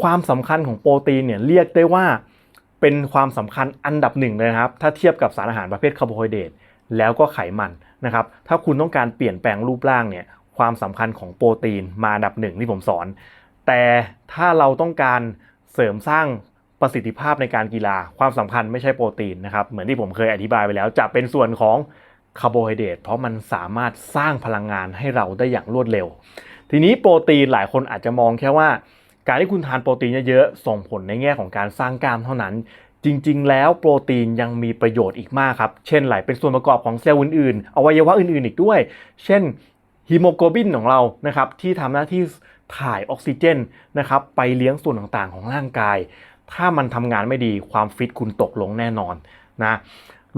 ความสำคัญของโปรตีนเนี่ยเรียกได้ว่าเป็นความสำคัญอันดับหนึ่งเลยนะครับ ถ้าเทียบกับสารอาหารประเภทคาร์โบไฮเดรตแล้วก็ไขมันนะครับ ถ้าคุณต้องการเปลี่ยนแปลงรูปร่างเนี่ยความสำคัญของโปรตีนมาอันดับหนึ่งที่ผมสอน แต่ถ้าเราต้องการเสริมสร้างประสิทธิภาพในการกีฬาความสำคัญไม่ใช่โปรตีนนะครับ เหมือนที่ผมเคยอธิบายไปแล้ว จะเป็นส่วนของคาร์โบไฮเดรตเพราะมันสามารถสร้างพลังงานให้เราได้อย่างรวดเร็ว ทีนี้โปรตีนหลายคนอาจจะมองแค่ว่า การที่คุณทานโปรตีนเยอะๆส่งผลในแง่ของการสร้างกล้ามเท่านั้น จริงๆ แล้วโปรตีนยังมีประโยชน์อีกมากครับ เช่นไหลเป็นส่วนประกอบของเซลล์อื่นๆ อวัยวะอื่นๆ อีกด้วย เช่นฮีโมโกลบินของเรานะครับที่ทำหน้าที่ถ่ายออกซิเจนนะครับไปเลี้ยงส่วนต่างๆ ของร่างกาย ถ้ามันทำงานไม่ดีความฟิตคุณตกลงแน่นอนนะ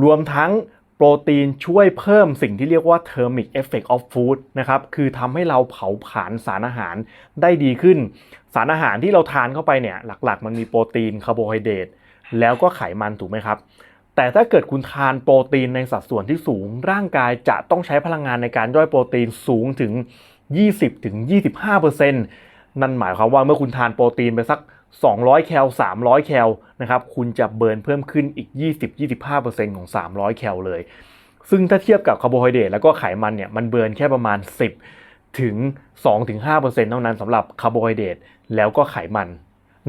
รวมทั้ง โปรตีนช่วยเพิ่มสิ่งที่เรียกว่า thermic effect of food นะครับ คือทำให้เราเผาผลาญสารอาหารได้ดีขึ้น สารอาหารที่เราทานเข้าไปเนี่ย หลักๆ มันมีโปรตีนคาร์โบไฮเดรตแล้วก็ไขมันถูกไหมครับ แต่ถ้าเกิดคุณทานโปรตีนในสัดส่วนที่สูง ร่างกายจะต้องใช้พลังงานในการย่อยโปรตีนสูงถึง 20-25%นั่นหมายความว่าเมื่อคุณทานโปรตีนไปสัก 200 แคล 300 แคลนะครับ คุณจะเบิร์นเพิ่มขึ้นอีก 20-25%ของ 300 แคลเลย ซึ่งถ้าเทียบกับคาร์โบไฮเดรตแล้วก็ไขมันเนี่ย มันเบิร์นแค่ประมาณ 10 ถึง 2-5%เท่านั้นสำหรับคาร์โบไฮเดรตแล้วก็ไขมัน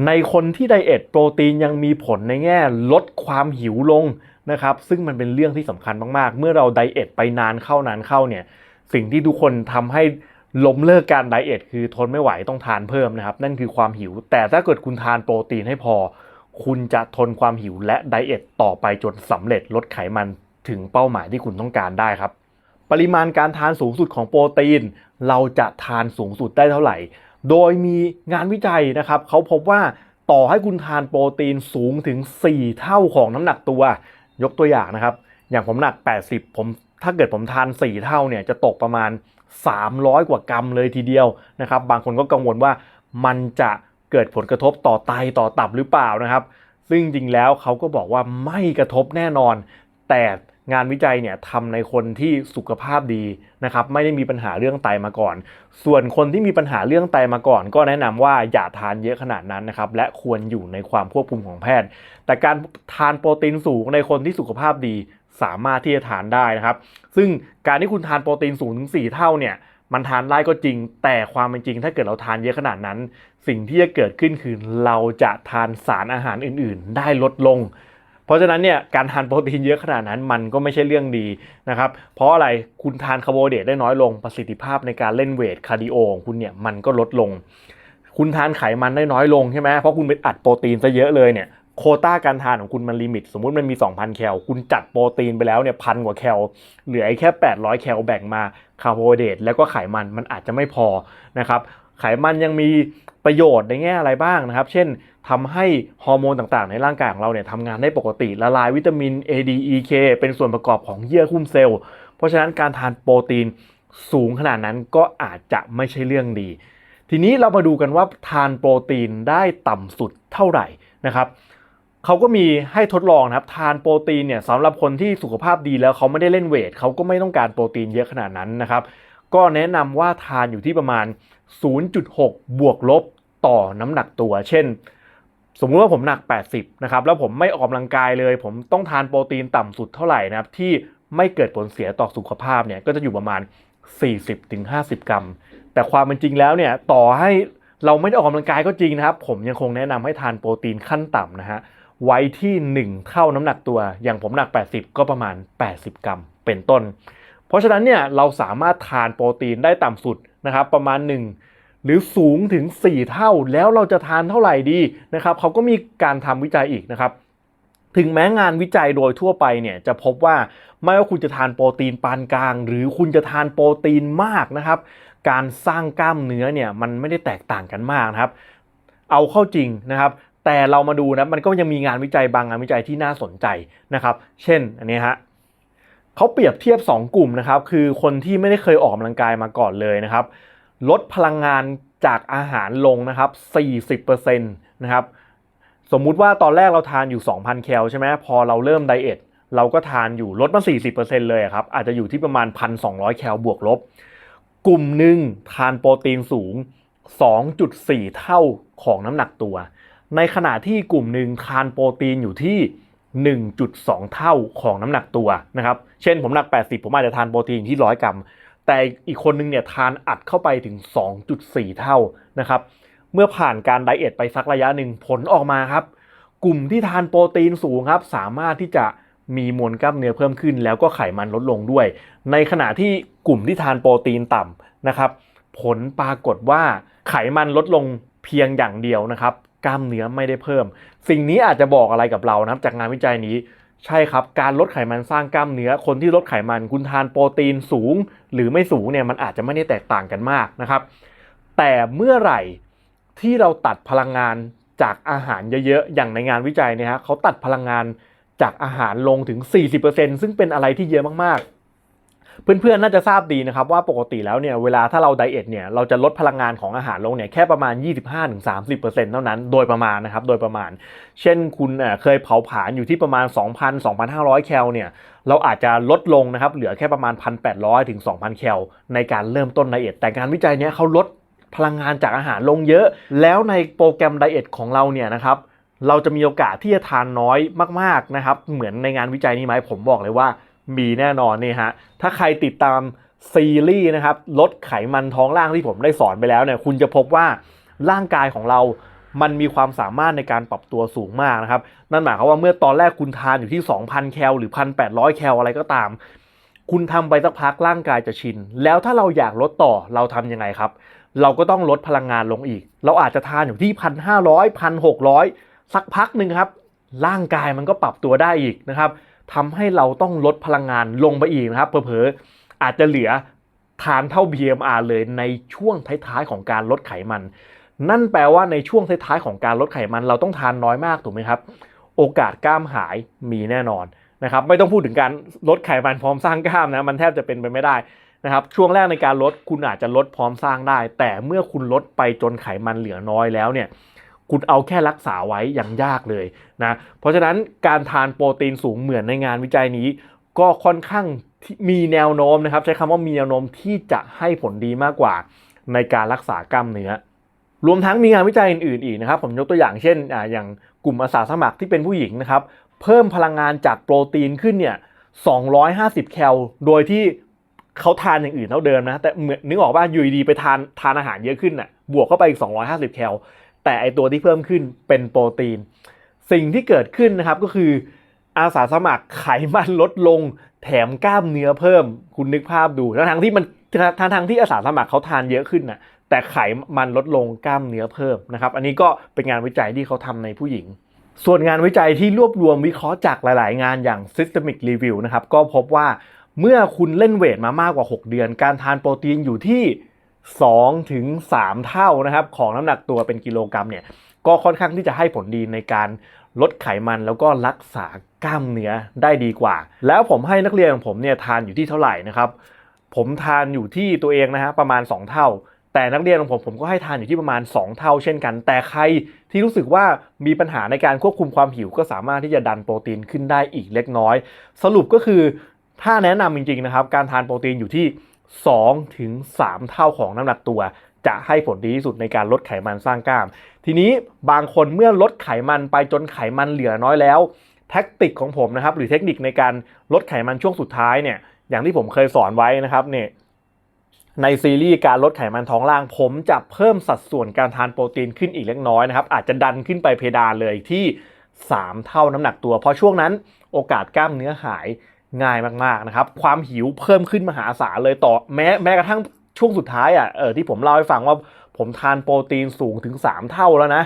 ในคนที่ไดเอทโปรตีนยังมีผลในแง่ลดความหิวลงนะครับ ซึ่งมันเป็นเรื่องที่สำคัญมาก ๆ เมื่อเราไดเอทไปนานเข้านานเข้าเนี่ย สิ่งที่ทุกคนทำให้ ล้มเลิกการไดเอทคือทนไม่ไหวต้องทานเพิ่มนะครับ นั่นคือความหิว แต่ถ้าเกิดคุณทานโปรตีนให้พอ คุณจะทนความหิวและไดเอทต่อไปจนสำเร็จลดไขมันถึงเป้าหมายที่คุณต้องการได้ครับ ปริมาณการทานสูงสุดของโปรตีน เราจะทานสูงสุดได้เท่าไหร่ โดยมีงานวิจัยนะครับเขาพบว่าต่อให้คุณทานโปรตีนสูงถึง 4 เท่าของน้ำหนักตัว ยกตัวอย่างนะครับ อย่างผมหนัก 80 ผม ถ้าเกิดผมทาน 4 เท่าเนี่ยจะตกประมาณ 300 กว่ากรัมเลยทีเดียวนะครับ บางคนก็กังวลว่ามันจะเกิดผลกระทบต่อไตต่อตับหรือเปล่านะครับ ซึ่งจริงแล้วเขาก็บอกว่าไม่กระทบแน่นอน แต่งานวิจัยเนี่ยทำในคนที่สุขภาพดีนะครับไม่ได้มีปัญหาเรื่องไตมาก่อน ส่วนคนที่มีปัญหาเรื่องไตมาก่อน ก็แนะนำว่าอย่าทานเยอะขนาดนั้นนะครับและควรอยู่ในความควบคุมของแพทย์ แต่การทานโปรตีนสูงในคนที่สุขภาพดี สามารถที่จะทานได้นะครับ ซึ่งการที่คุณทานโปรตีนสูงถึง4เท่าเนี่ยมันทานได้ก็จริง แต่ความเป็นจริงถ้าเกิดเราทานเยอะขนาดนั้น สิ่งที่จะเกิดขึ้นคือเราจะทานสารอาหารอื่น ๆ ได้ลดลง เพราะฉะนั้นเนี่ยการทานโปรตีนเยอะขนาดนั้นมันก็ไม่ใช่เรื่องดีนะครับ เพราะอะไรคุณทานคาร์โบไฮเดรตได้น้อยลงประสิทธิภาพในการเล่นเวทคาร์ดิโอของคุณเนี่ยมันก็ลดลง คุณทานไขมันได้น้อยลงใช่ไหมเพราะคุณไปอัดโปรตีนซะเยอะเลยเนี่ย โคต้าการทานของคุณมันลิมิต สมมุติมันมี 2,000 แคล คุณจัดโปรตีนไปแล้วเนี่ยพันกว่าแคล เหลือไอแค่ 800 แคลแบ่งมาคาร์โบไฮเดรตแล้วก็ไขมันมันอาจจะไม่พอนะครับไขมันยังมีประโยชน์ในแง่อะไรบ้างนะครับ เช่นทำให้ฮอร์โมนต่างๆ ในร่างกายของเราเนี่ยทำงานได้ปกติละลายวิตามิน A D E K เป็นส่วนประกอบของเยื่อหุ้มเซลล์ เพราะฉะนั้นการทานโปรตีนสูงขนาดนั้นก็อาจจะไม่ใช่เรื่องดี ทีนี้เรามาดูกันว่าทานโปรตีนได้ต่ำสุดเท่าไหร่นะครับ เขาก็มีให้ทดลองนะครับทานโปรตีนเนี่ยสำหรับคนที่สุขภาพดีแล้วเขาไม่ได้เล่นเวทเขาก็ไม่ต้องการโปรตีนเยอะขนาดนั้นนะครับก็แนะนำว่าทานอยู่ที่ประมาณ 0.6 บวกลบต่อน้ำหนักตัว เช่น สมมุติว่าผมหนัก 80 นะครับ แล้วผมไม่ออกกำลังกายเลย ผมต้องทานโปรตีนต่ำสุดเท่าไหร่นะครับ ที่ไม่เกิดผลเสียต่อสุขภาพเนี่ย ก็จะอยู่ประมาณ 40-50 กรัม แต่ความเป็นจริงแล้วเนี่ย ต่อให้เราไม่ได้ออกกำลังกายก็จริงนะครับ ผมยังคงแนะนำให้ทานโปรตีนขั้นต่ำนะฮะ ไว้ที่ 1 เท่าน้ำหนักตัว อย่างผมหนัก 80 ก็ประมาณ 80 กรัม เป็นต้น เพราะฉะนั้นเนี่ยเราสามารถทานโปรตีนได้ต่ำสุดนะครับประมาณ 1 หรือสูงถึง 4 เท่าแล้วเราจะทานเท่าไหร่ดีนะครับเขาก็มีการทำวิจัยอีกนะครับถึงแม้งานวิจัยโดยทั่วไปเนี่ยจะพบว่าไม่ว่าคุณจะทานโปรตีนปานกลาง หรือคุณจะทานโปรตีนมากนะครับ การสร้างกล้ามเนื้อเนี่ยมันไม่ได้แตกต่างกันมากนะครับ เอาเข้าจริงนะครับ แต่เรามาดูนะมันก็ยังมีงานวิจัยบางงานวิจัยที่น่าสนใจนะครับ เช่นอันนี้ฮะเขาเปรียบเทียบ 2 กลุ่มนะครับ คือคนที่ไม่ได้เคยออกกำลังกายมาก่อนเลยนะครับ ลดพลังงานจากอาหารลงนะครับ 40%นะครับ สมมุติว่าตอนแรกเราทานอยู่ 2,000 แคลใช่ไหมพอเราเริ่มไดเอทเราก็ทานอยู่ลดมา 40%เลยครับ อาจจะอยู่ที่ประมาณ 1,200 แคลบวกลบ กลุ่มหนึ่งทานโปรตีนสูง 2.4 เท่าของน้ำหนักตัว ในขณะที่กลุ่มหนึ่งทานโปรตีนอยู่ที่ 1.2 เท่าของน้ำหนักตัวนะครับ เช่นผมหนัก 80 ผมอาจจะทานโปรตีนที่ 100 กรัม แต่อีกคนนึงเนี่ยทานอัดเข้าไปถึง 2.4 เท่านะครับ เมื่อผ่านการไดเอทไปสักระยะหนึ่งผลออกมาครับ กลุ่มที่ทานโปรตีนสูงครับ สามารถที่จะมีมวลกล้ามเนื้อเพิ่มขึ้น แล้วก็ไขมันลดลงด้วย ในขณะที่กลุ่มที่ทานโปรตีนต่ำนะครับ ผลปรากฏว่าไขมันลดลงเพียงอย่างเดียวนะครับ กล้ามเนื้อไม่ได้เพิ่ม สิ่งนี้อาจจะบอกอะไรกับเรานะครับจากงานวิจัยนี้ใช่ครับ การลดไขมันสร้างกล้ามเนื้อ คนที่ลดไขมันคุณทานโปรตีนสูง หรือไม่สูงเนี่ยมันอาจจะไม่ได้แตกต่างกันมากนะครับ แต่เมื่อไหร่ที่เราตัดพลังงานจากอาหารเยอะๆ อย่างในงานวิจัยเนี่ยฮะเขาตัดพลังงานจากอาหารลงถึง 40%ซึ่งเป็นอะไรที่เยอะมากๆ เพื่อนๆน่าจะทราบดีนะครับว่าปกติแล้วเนี่ยเวลาถ้าเราไดเอทเนี่ยเราจะลดพลังงานของอาหารลงเนี่ยแค่ประมาณ 25-30%เท่านั้นโดยประมาณนะครับโดยประมาณ เช่นคุณเอ่อเคยเผาผลาญอยู่ที่ประมาณ 2,000-2,500 แคลเนี่ยเราอาจจะลดลงนะครับเหลือแค่ประมาณ 1,800ถึง2,000 แคลในการเริ่มต้นไดเอทแต่การวิจัยเนี้ยเขาลดพลังงานจากอาหารลงเยอะ แล้วในโปรแกรมไดเอทของเราเนี่ยนะครับเราจะมีโอกาสที่จะทานน้อยมากๆนะครับเหมือนในงานวิจัยนี้ไหมผมบอกเลยว่า มีแน่นอนนี่ฮะ ถ้าใครติดตามซีรีส์นะครับลดไขมันท้องล่างที่ผมได้สอนไปแล้วเนี่ยคุณจะพบว่าร่างกายของเรามันมีความสามารถในการปรับตัวสูงมากนะครับ นั่นหมายความว่าเมื่อตอนแรกคุณทานอยู่ที่ 2,000 แคลหรือ 1,800 แคลอะไรก็ตาม คุณทำไปสักพักร่างกายจะชิน แล้วถ้าเราอยากลดต่อเราทำยังไงครับ เราก็ต้องลดพลังงานลงอีก เราอาจจะทานอยู่ที่ 1,500 1,600 สักพักหนึ่งครับ ร่างกายมันก็ปรับตัวได้อีกนะครับ ทำให้เราต้องลดพลังงานลงไปอีกนะครับ เผลอๆอาจจะเหลือทานเท่า BMR เลยในช่วงท้ายๆของการลดไขมัน นั่นแปลว่าในช่วงท้ายๆของการลดไขมัน เราต้องทานน้อยมากถูกไหมครับ โอกาสกล้ามหายมีแน่นอนนะครับ ไม่ต้องพูดถึงการลดไขมันพร้อมสร้างกล้ามนะมันแทบจะเป็นไปไม่ได้นะครับ ช่วงแรกในการลดคุณอาจจะลดพร้อมสร้างได้ แต่เมื่อคุณลดไปจนไขมันเหลือน้อยแล้วเนี่ย คุณเอาแค่รักษาไว้อยังยากเลยนะเพราะฉะนั้นการทานโปรตีนสูงเหมือนในงานวิจัยนี้ ก็ค่อนข้างมีแนวโน้มนะครับ ใช้คำว่ามีแนวโน้มที่จะให้ผลดีมากกว่า ในการรักษากล้ามเนื้อรวมทั้งมีงานวิจัยอื่นๆอีกนะครับ ผมยกตัวอย่างเช่นออย่างกลุ่มอาสาสมัครที่เป็นผู้หญิงนะครับ เพิ่มพลังงานจากโปรตีนขึ้นเนี่ย 250 แคล โดยที่เขาทานอย่างอื่นเท่าเดิมนะ แต่เหมือนนึกออกว่าอยู่ดีไปทานทานอาหารเยอะขึ้นน่ะ บวกเข้าไปอีก 250 แคล แต่ไอตัวที่เพิ่มขึ้นเป็นโปรตีน สิ่งที่เกิดขึ้นนะครับก็คืออาสาสมัครไขมันลดลง แถมกล้ามเนื้อเพิ่ม คุณนึกภาพดูทั้งทั้งๆที่มันทั้งทั้งที่อาสาสมัครเขาทานเยอะขึ้นน่ะแต่ไขมันลดลงกล้ามเนื้อเพิ่มนะครับ อันนี้ก็เป็นงานวิจัยที่เขาทำในผู้หญิง ส่วนงานวิจัยที่รวบรวมวิเคราะห์จากหลาย ๆ งานอย่าง Systemic Review นะครับก็พบว่าเมื่อคุณเล่นเวทมามากกว่า 6 เดือน การทานโปรตีนอยู่ที่ 2ถึง3เท่านะครับ ของน้ำหนักตัวเป็นกิโลกรัมเนี่ยก็ค่อนข้างที่จะให้ผลดีในการลดไขมันแล้วก็รักษากล้ามเนื้อได้ดีกว่า แล้วผมให้นักเรียนของผมเนี่ยทานอยู่ที่เท่าไหร่นะครับ ผมทานอยู่ที่ตัวเองนะฮะประมาณ 2 เท่า แต่นักเรียนของผมผมก็ให้ทานอยู่ที่ประมาณ 2 เท่า เช่นกัน แต่ใครที่รู้สึกว่ามีปัญหาในการควบคุมความหิว ก็สามารถที่จะดันโปรตีนขึ้นได้อีกเล็กน้อย สรุปก็คือถ้าแนะนำจริงๆนะครับการทานโปรตีนอยู่ที่ 2ถึง3เท่าของน้ำหนักตัว จะให้ผลดีที่สุดในการลดไขมันสร้างกล้าม ทีนี้บางคนเมื่อลดไขมันไปจนไขมันเหลือน้อยแล้วแท็กติกของผมนะครับหรือเทคนิคในการลดไขมันช่วงสุดท้ายเนี่ยอย่างที่ผมเคยสอนไว้นะครับเนี่ยในซีรีส์การลดไขมันท้องล่าง ผมจะเพิ่มสัดส่วนการทานโปรตีนขึ้นอีกเล็กน้อยนะครับอาจจะดันขึ้นไปเพดานเลยที่ 3 เท่าน้ำหนักตัว เพราะช่วงนั้นโอกาสกล้ามเนื้อหาย ง่ายมากๆนะครับ ความหิวเพิ่มขึ้นมหาศาลเลยต่อแม้แม้กระทั่งช่วงสุดท้ายอะเออที่ผมเล่าให้ฟังว่าผมทานโปรตีนสูงถึง 3 เท่าแล้วนะ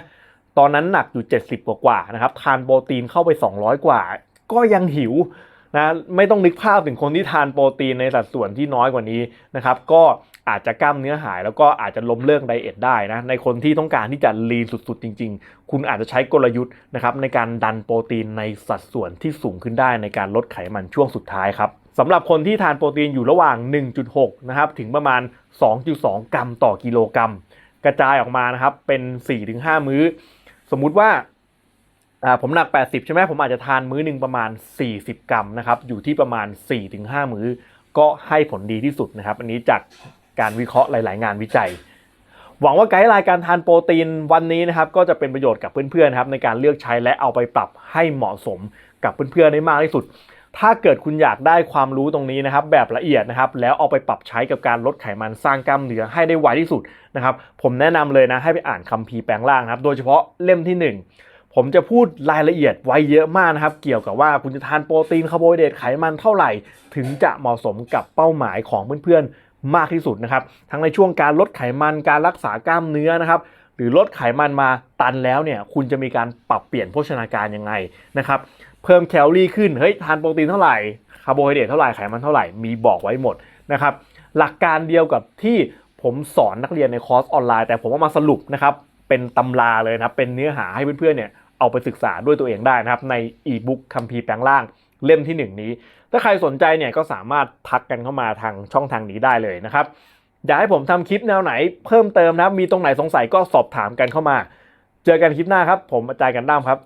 ตอนนั้นหนักอยู่ 70 กว่ากว่านะครับ ทานโปรตีนเข้าไป 200 กว่า ก็ยังหิว นะไม่ต้องนึกภาพถึงคนที่ทานโปรตีนในสัดส่วนที่น้อยกว่านี้นะครับก็อาจจะกล้ามเนื้อหายแล้วก็อาจจะล้มเลิกไดเอทได้นะในคนที่ต้องการที่จะลีนสุดๆ จริง ๆ คุณอาจจะใช้กลยุทธ์นะครับในการดันโปรตีนในสัดส่วนที่สูงขึ้นได้ในการลดไขมันช่วงสุดท้ายครับสำหรับคนที่ทานโปรตีนอยู่ระหว่าง 1.6 นะครับถึงประมาณ 2.2 กรัมต่อกิโลกรัม กระจายออกมานะครับเป็น 4-5 มื้อ สมมุติว่า อ่าผมหนัก 80 ใช่ไหมผมอาจจะทานมื้อหนึ่งประมาณ 40 กรัมนะครับอยู่ที่ประมาณ 4-5 มื้อ ก็ให้ผลดีที่สุดนะครับ อันนี้จากการวิเคราะห์หลาย ๆ งานวิจัย หวังว่าไกด์ไลน์การทานโปรตีนวันนี้นะครับก็จะเป็นประโยชน์กับเพื่อนๆนะครับในการเลือกใช้และเอาไปปรับให้เหมาะสมกับเพื่อนๆได้มากที่สุด ถ้าเกิดคุณอยากได้ความรู้ตรงนี้นะครับ แบบละเอียดนะครับแล้วเอาไปปรับใช้กับการลดไขมันสร้างกล้ามเนื้อให้ได้ไวที่สุดนะครับผมแนะนำเลยนะให้ไปอ่านคัมภีร์แปลงร่างนะครับ โดยเฉพาะเล่มที่ 1 ผมจะพูดรายละเอียดไว้เยอะมากนะครับ เกี่ยวกับว่าคุณจะทานโปรตีนคาร์โบไฮเดรตไขมันเท่าไหร่ ถึงจะเหมาะสมกับเป้าหมายของเพื่อนๆมากที่สุดนะครับ ทั้งในช่วงการลดไขมันการรักษากล้ามเนื้อนะครับ หรือลดไขมันมาตันแล้วเนี่ย คุณจะมีการปรับเปลี่ยนโภชนาการยังไงนะครับ เพิ่มแคลอรี่ขึ้นเฮ้ยทานโปรตีนเท่าไหร่คาร์โบไฮเดรตเท่าไหร่ไขมันเท่าไหร่มีบอกไว้หมดนะครับหลักการเดียวกับที่ผมสอนนักเรียนในคอร์สออนไลน์แต่ผมเอามาสรุปนะครับ เป็นตำราเลยนะครับ เป็นเนื้อหาให้เพื่อนๆเนี่ยเอาไปศึกษาด้วยตัวเองได้นะครับ ในอีบุ๊กคัมภีร์แปลงร่างเล่มที่ 1 นี้ ถ้าใครสนใจเนี่ยก็สามารถทักกันเข้ามาทางช่องทางนี้ได้เลยนะครับ อยากให้ผมทำคลิปแนวไหนเพิ่มเติมนะครับ มีตรงไหนสงสัยก็สอบถามกันเข้ามา เจอกันคลิปหน้าครับ ผมอาจารย์กันด้ามครับ